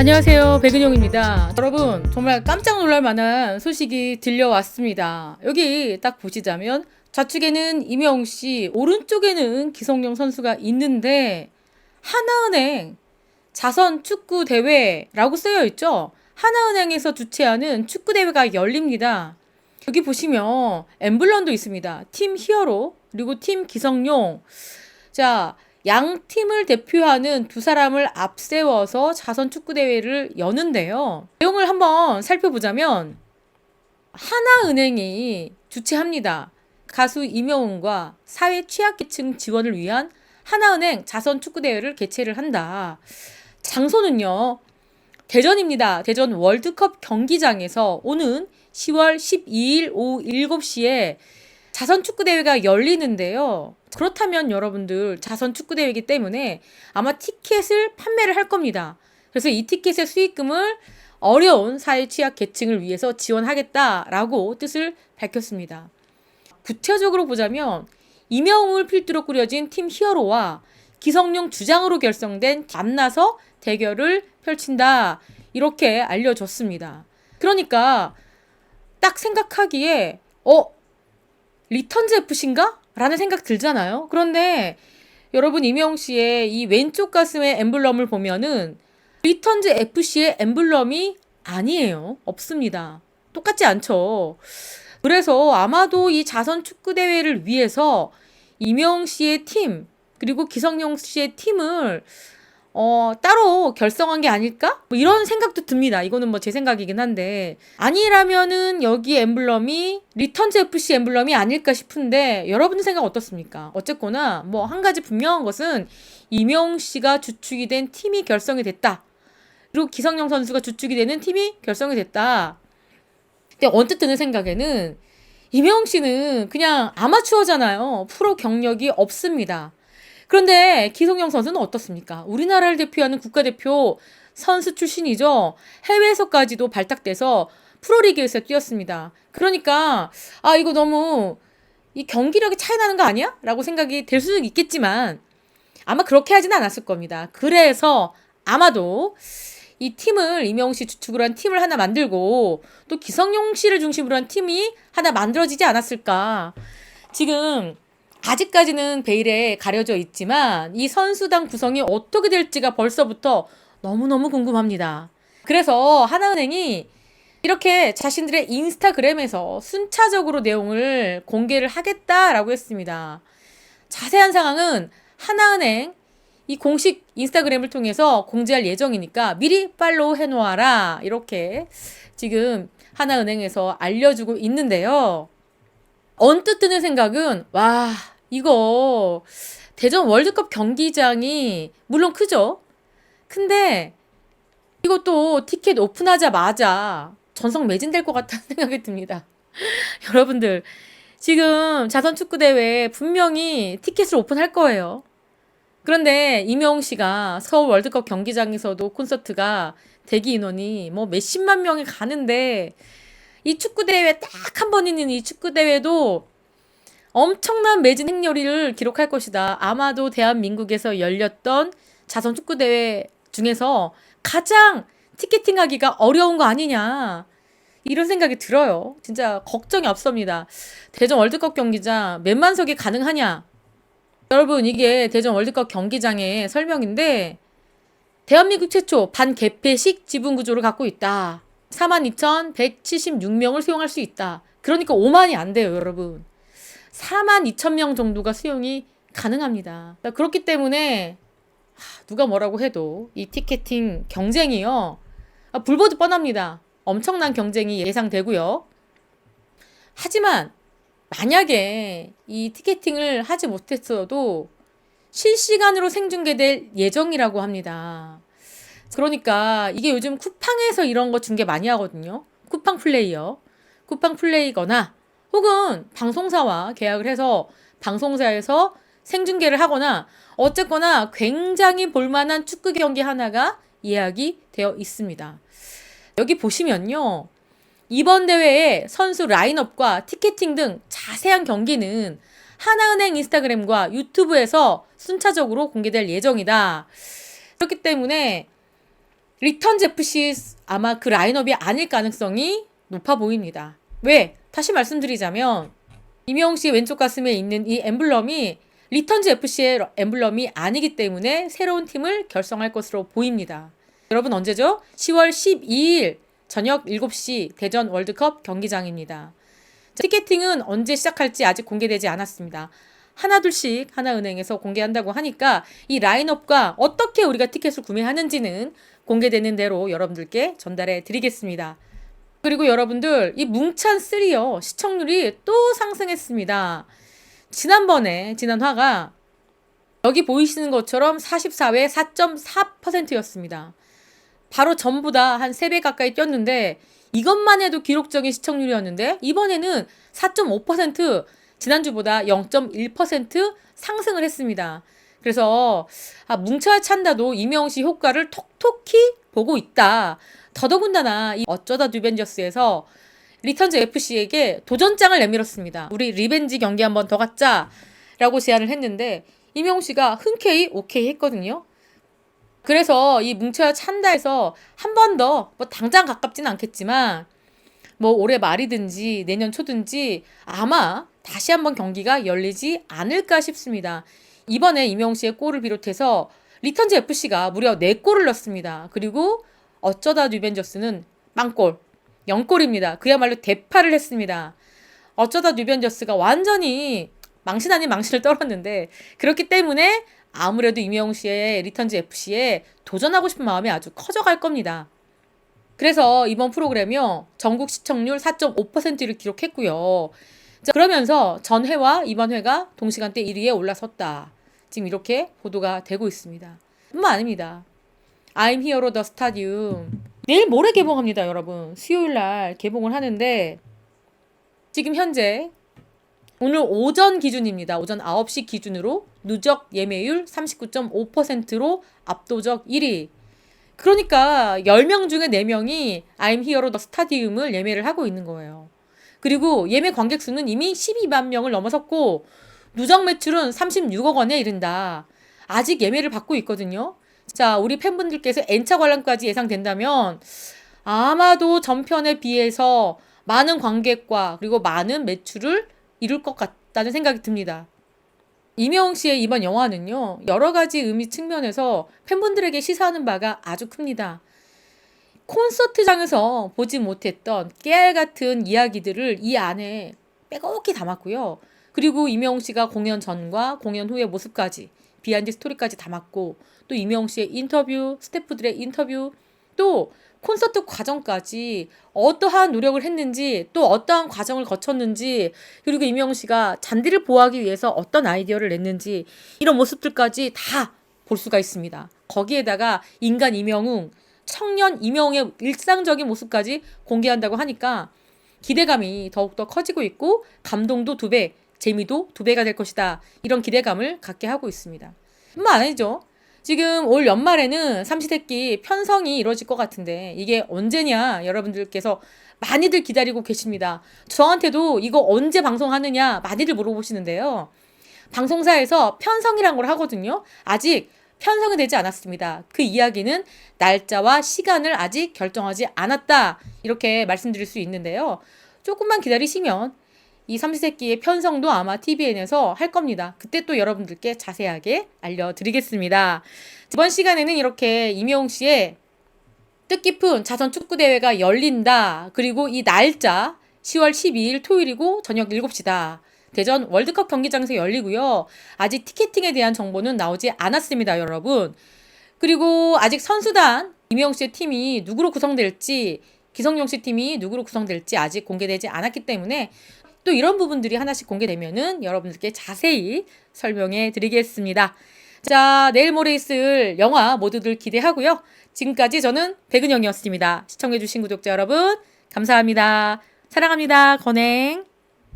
안녕하세요. 백은영입니다. 여러분, 정말 깜짝 놀랄 만한 소식이 들려왔습니다. 여기 딱 보시자면 좌측에는 임영웅 씨, 오른쪽에는 기성용 선수가 있는데 하나은행 자선 축구 대회라고 쓰여 있죠. 하나은행에서 주최하는 축구 대회가 열립니다. 여기 보시면 엠블럼도 있습니다. 팀 히어로 그리고 팀 기성용. 자, 양 팀을 대표하는 두 사람을 앞세워서 자선 축구 대회를 여는데요. 내용을 한번 살펴보자면 하나은행이 주최합니다. 가수 임영웅과 사회 취약계층 지원을 위한 하나은행 자선 축구 대회를 개최를 한다. 장소는요. 대전입니다. 대전 월드컵 경기장에서 오는 10월 12일 오후 7시에 자선 축구 대회가 열리는데요. 그렇다면 여러분들 자선 축구 대회이기 때문에 아마 티켓을 판매를 할 겁니다. 그래서 이 티켓의 수익금을 어려운 사회 취약 계층을 위해서 지원하겠다라고 뜻을 밝혔습니다. 구체적으로 보자면 이명웅을 필두로 꾸려진 팀 히어로와 기성용 주장으로 결성된 만나서 대결을 펼친다. 이렇게 알려졌습니다. 그러니까 딱 생각하기에 어 리턴즈 FC인가? 라는 생각 들잖아요. 그런데 여러분 이명 씨의 이 왼쪽 가슴의 엠블럼을 보면은 리턴즈 FC의 엠블럼이 아니에요. 없습니다. 똑같지 않죠. 그래서 아마도 이 자선 축구 대회를 위해서 이명 씨의 팀 그리고 기성용 씨의 팀을 어, 따로 결성한 게 아닐까? 뭐 이런 생각도 듭니다. 이거는 뭐 제 생각이긴 한데. 아니라면은 여기 엠블럼이 리턴즈 FC 엠블럼이 아닐까 싶은데 여러분 생각 어떻습니까? 어쨌거나 뭐 한 가지 분명한 것은 이명 씨가 주축이 된 팀이 결성이 됐다. 그리고 기성용 선수가 주축이 되는 팀이 결성이 됐다. 근데 언뜻 드는 생각에는 이명 씨는 그냥 아마추어잖아요. 프로 경력이 없습니다. 그런데 기성용 선수는 어떻습니까? 우리나라를 대표하는 국가대표 선수 출신이죠. 해외에서까지도 발탁돼서 프로리그에서 뛰었습니다. 그러니까 아 이거 너무 이 경기력이 차이 나는 거 아니야? 라고 생각이 될 수도 있겠지만 아마 그렇게 하진 않았을 겁니다. 그래서 아마도 이 팀을 이명웅 씨 주축으로 한 팀을 하나 만들고 또 기성용 씨를 중심으로 한 팀이 하나 만들어지지 않았을까. 지금 아직까지는 베일에 가려져 있지만 이 선수당 구성이 어떻게 될지가 벌써부터 너무너무 궁금합니다. 그래서 하나은행이 이렇게 자신들의 인스타그램에서 순차적으로 내용을 공개를 하겠다라고 했습니다. 자세한 상황은 하나은행 이 공식 인스타그램을 통해서 공지할 예정이니까 미리 팔로우 해놓아라. 이렇게 지금 하나은행에서 알려주고 있는데요. 언뜻 드는 생각은, 와, 이거 대전 월드컵 경기장이 물론 크죠? 근데 이것도 티켓 오픈하자마자 전성 매진될 것 같다는 생각이 듭니다. 여러분들, 지금 자선 축구 대회 분명히 티켓을 오픈할 거예요. 그런데 이명웅 씨가 서울 월드컵 경기장에서도 콘서트가 대기 인원이 뭐 몇십만 명이 가는데 이 축구 대회 딱 한 번 있는 이 축구 대회도 엄청난 매진 행렬을 기록할 것이다. 아마도 대한민국에서 열렸던 자선 축구 대회 중에서 가장 티켓팅하기가 어려운 거 아니냐. 이런 생각이 들어요. 진짜 걱정이 없습니다. 대전 월드컵 경기장 몇 만 석이 가능하냐? 여러분, 이게 대전 월드컵 경기장의 설명인데, 대한민국 최초 반개폐식 지분 구조를 갖고 있다. 42,176명을 수용할 수 있다. 그러니까 5만이 안 돼요, 여러분. 4만 2천 명 정도가 수용이 가능합니다. 그렇기 때문에 누가 뭐라고 해도 이 티켓팅 경쟁이요. 아, 불보듯 뻔합니다. 엄청난 경쟁이 예상되고요. 하지만 만약에 이 티켓팅을 하지 못했어도 실시간으로 생중계될 예정이라고 합니다. 그러니까 이게 요즘 쿠팡에서 이런 거 중계 많이 하거든요. 쿠팡 플레이어. 쿠팡 플레이거나 혹은 방송사와 계약을 해서 방송사에서 생중계를 하거나 어쨌거나 굉장히 볼만한 축구 경기 하나가 예약이 되어 있습니다. 여기 보시면요. 이번 대회의 선수 라인업과 티켓팅 등 자세한 경기는 하나은행 인스타그램과 유튜브에서 순차적으로 공개될 예정이다. 그렇기 때문에 리턴즈 FC 아마 그 라인업이 아닐 가능성이 높아 보입니다. 왜? 다시 말씀드리자면 이명웅 씨의 왼쪽 가슴에 있는 이 엠블럼이 리턴즈 FC의 엠블럼이 아니기 때문에 새로운 팀을 결성할 것으로 보입니다. 여러분 언제죠? 10월 12일 저녁 7시 대전 월드컵 경기장입니다. 티켓팅은 언제 시작할지 아직 공개되지 않았습니다. 하나둘씩 하나은행에서 공개한다고 하니까 이 라인업과 어떻게 우리가 티켓을 구매하는지는 공개되는 대로 여러분들께 전달해 드리겠습니다. 그리고 여러분들 이 뭉찬 3요 시청률이 또 상승했습니다. 지난번에 지난 화가 여기 보이시는 것처럼 44회 4.4%였습니다. 바로 전부 다 한 3배 가까이 뛰었는데 이것만 해도 기록적인 시청률이었는데 이번에는 4.5% 지난주보다 0.1% 상승을 했습니다. 그래서 아, 뭉쳐야 찬다도 이명웅 씨 효과를 톡톡히 보고 있다. 더더군다나 이 어쩌다 뉴벤져스에서 리턴즈 FC에게 도전장을 내밀었습니다. 우리 리벤지 경기 한번 더 갖자. 라고 제안을 했는데 이명웅 씨가 흔쾌히 오케이 했거든요. 그래서 이 뭉쳐야 찬다에서 한 번 더 뭐 당장 가깝지는 않겠지만 뭐 올해 말이든지 내년 초든지 아마 다시 한번 경기가 열리지 않을까 싶습니다. 이번에 이명웅 씨의 골을 비롯해서 리턴즈 FC가 무려 4골을 넣었습니다. 그리고 어쩌다 뉴벤져스는 빵골 0골입니다. 그야말로 대파를 했습니다. 어쩌다 뉴벤져스가 완전히 망신 아닌 망신을 떨었는데 그렇기 때문에 아무래도 이명웅 씨의 리턴즈 FC에 도전하고 싶은 마음이 아주 커져갈 겁니다. 그래서 이번 프로그램이요. 전국 시청률 4.5%를 기록했고요. 자, 그러면서 전 회와 이번 회가 동시간대 1위에 올라섰다. 지금 이렇게 보도가 되고 있습니다. 뿐만 아닙니다. I'm Hero the Stadium. 내일 모레 개봉합니다, 여러분. 수요일 날 개봉을 하는데 지금 현재 오늘 오전 기준입니다. 오전 9시 기준으로 누적 예매율 39.5%로 압도적 1위. 그러니까 10명 중에 4명이 I'm Hero the Stadium을 예매를 하고 있는 거예요. 그리고 예매 관객 수는 이미 12만 명을 넘어섰고 누적 매출은 36억 원에 이른다. 아직 예매를 받고 있거든요. 자, 우리 팬분들께서 N차 관람까지 예상된다면 아마도 전편에 비해서 많은 관객과 그리고 많은 매출을 이룰 것 같다는 생각이 듭니다. 이명웅 씨의 이번 영화는요, 여러 가지 의미 측면에서 팬분들에게 시사하는 바가 아주 큽니다. 콘서트장에서 보지 못했던 깨알 같은 이야기들을 이 안에 빼곡히 담았고요. 그리고 이명웅 씨가 공연 전과 공연 후의 모습까지 비하인드 스토리까지 담았고 또 이명웅 씨의 인터뷰, 스태프들의 인터뷰, 또 콘서트 과정까지 어떠한 노력을 했는지 또 어떠한 과정을 거쳤는지 그리고 이명웅 씨가 잔디를 보호하기 위해서 어떤 아이디어를 냈는지 이런 모습들까지 다 볼 수가 있습니다. 거기에다가 인간 이명웅, 청년 이명웅의 일상적인 모습까지 공개한다고 하니까 기대감이 더욱더 커지고 있고 감동도 두 배, 재미도 두 배가 될 것이다. 이런 기대감을 갖게 하고 있습니다. 뿐만 아니죠. 지금 올 연말에는 삼시세끼 편성이 이루어질 것 같은데 이게 언제냐 여러분들께서 많이들 기다리고 계십니다. 저한테도 이거 언제 방송하느냐 많이들 물어보시는데요. 방송사에서 편성이란 걸 하거든요. 아직 편성이 되지 않았습니다. 그 이야기는 날짜와 시간을 아직 결정하지 않았다. 이렇게 말씀드릴 수 있는데요. 조금만 기다리시면 이 삼시세끼의 편성도 아마 TVN에서 할 겁니다. 그때 또 여러분들께 자세하게 알려드리겠습니다. 이번 시간에는 이렇게 임영웅 씨의 뜻깊은 자선 축구 대회가 열린다. 그리고 이 날짜 10월 12일 토요일이고 저녁 7시다. 대전 월드컵 경기장에서 열리고요. 아직 티켓팅에 대한 정보는 나오지 않았습니다, 여러분. 그리고 아직 선수단 임영웅 씨의 팀이 누구로 구성될지 기성용 씨 팀이 누구로 구성될지 아직 공개되지 않았기 때문에 또 이런 부분들이 하나씩 공개되면은 여러분들께 자세히 설명해 드리겠습니다. 자, 내일 모레 있을 영화 모두들 기대하고요. 지금까지 저는 백은영이었습니다. 시청해주신 구독자 여러분, 감사합니다. 사랑합니다. 건행.